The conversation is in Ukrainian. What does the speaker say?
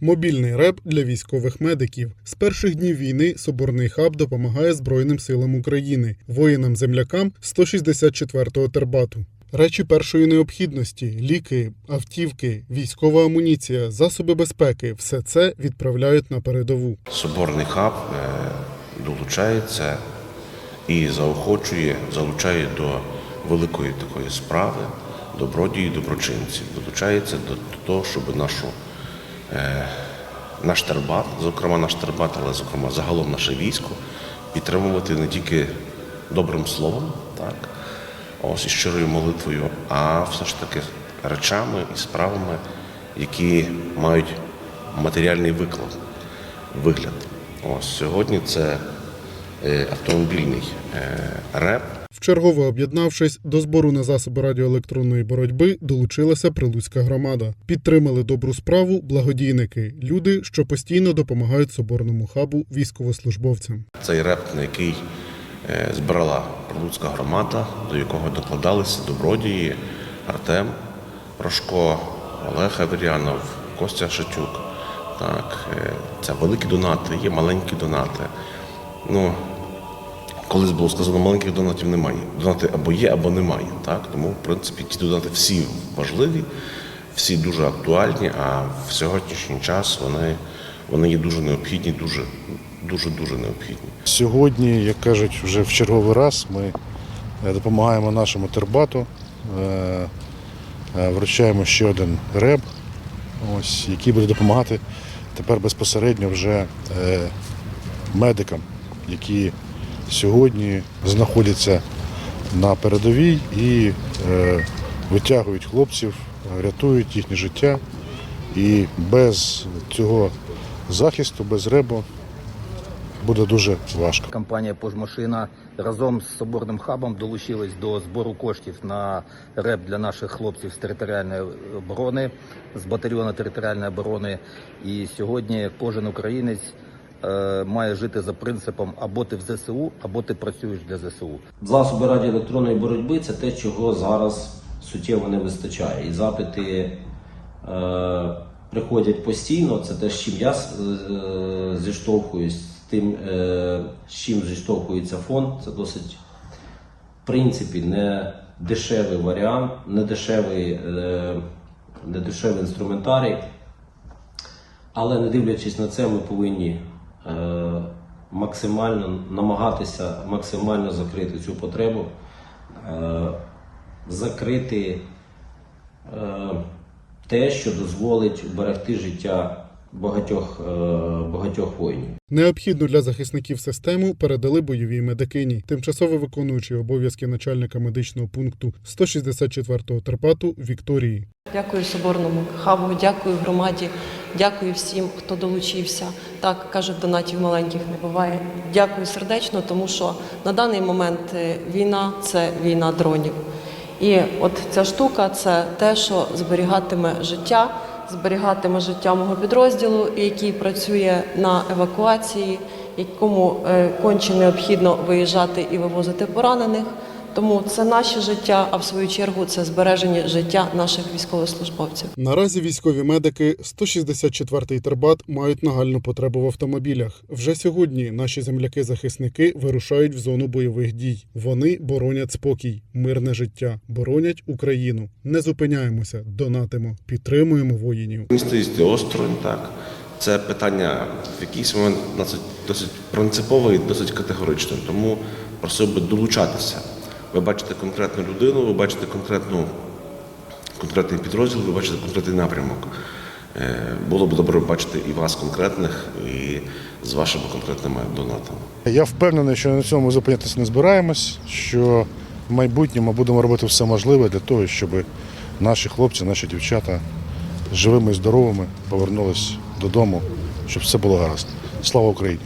Мобільний реп для військових медиків. З перших днів війни Соборний хаб допомагає Збройним силам України, воїнам-землякам 164-го тербату. Речі першої необхідності, ліки, автівки, військова амуніція, засоби безпеки все це відправляють на передову. Соборний хаб е, долучається і заохочує, залучає до великої такої справи добродії доброчинців. Долучається до того, щоб нашу, наш тербат, зокрема наш тербат, але зокрема загалом наше військо, підтримувати не тільки добрим словом, так, ось і щирою молитвою, а все ж таки речами і справами, які мають матеріальний виклад вигляд. Ось сьогодні це е, автомобільний е, реп. Вчергово об'єднавшись до збору на засоби радіоелектронної боротьби, долучилася Прилуцька громада. Підтримали добру справу благодійники, люди, що постійно допомагають соборному хабу військовослужбовцям. Цей реп, на який е, збирала Прилуцька громада, до якого докладалися добродії Артем Рожко, Олег Аверянов, Костя Шатюк. Так, е, це великі донати, є маленькі донати. Ну, колись було сказано, маленьких донатів немає. Донати або є, або немає. Так? Тому, в принципі, ті донати всі важливі, всі дуже актуальні, а в сьогоднішній час вони, вони є дуже необхідні, дуже, дуже, дуже необхідні. Сьогодні, як кажуть, вже в черговий раз ми е, допомагаємо нашому тербату, е, е, вручаємо ще один реб, ось, який буде допомагати тепер безпосередньо вже медикам, які сьогодні знаходяться на передовій і е, витягують хлопців, рятують їхнє життя. І без цього захисту, без ребу буде дуже важко. Компанія «Пожмашина» разом з Соборним хабом долучилась до збору коштів на РЕП для наших хлопців з територіальної оборони, з батальйону територіальної оборони. І сьогодні кожен українець має жити за принципом або ти в ЗСУ, або ти працюєш для ЗСУ. Засоби радіоелектронної боротьби це те, чого зараз суттєво не вистачає. І запити е, приходять постійно. Це те, з чим я е, зіштовхуюсь, тим, е, з чим зіштовхується фонд. Це досить, в принципі, не дешевий варіант, не дешевий, е, не дешевий інструментарій. Але не дивлячись на це, ми повинні е, максимально намагатися максимально закрити цю потребу, е, закрити е, те, що дозволить вберегти життя багатьох, е, багатьох воїнів. Необхідну для захисників систему передали бойовій медикині, тимчасово виконуючий обов'язки начальника медичного пункту 164-го терпату Вікторії. Дякую Соборному хабу, дякую громаді, дякую всім, хто долучився. Так кажуть, донатів маленьких не буває. Дякую сердечно, тому що на даний момент е, війна це війна дронів. І от ця штука це те, що зберігатиме життя, зберігатиме життя мого підрозділу, який працює на евакуації, якому е, конче необхідно виїжджати і вивозити поранених. Тому це наше життя, а в свою чергу це збереження життя наших військовослужбовців. Наразі військові медики 164-й тербат мають нагальну потребу в автомобілях. Вже сьогодні наші земляки-захисники вирушають в зону бойових дій. Вони боронять спокій, мирне життя, боронять Україну. Не зупиняємося, донатимо, підтримуємо воїнів. Місто їсти осторонь, так. Це питання в якийсь момент досить, досить принципове і досить категоричне. Тому просив би долучатися. Ви бачите конкретну людину, ви бачите конкретну, конкретний підрозділ, ви бачите конкретний напрямок. Е, Було б добре бачити і вас конкретних, і з вашими конкретними донатами. Я впевнений, що на цьому зупинятися не збираємось, що в майбутньому будемо робити все можливе для того, щоб наші хлопці, наші дівчата живими і здоровими повернулись додому, щоб все було гаразд. Слава Україні!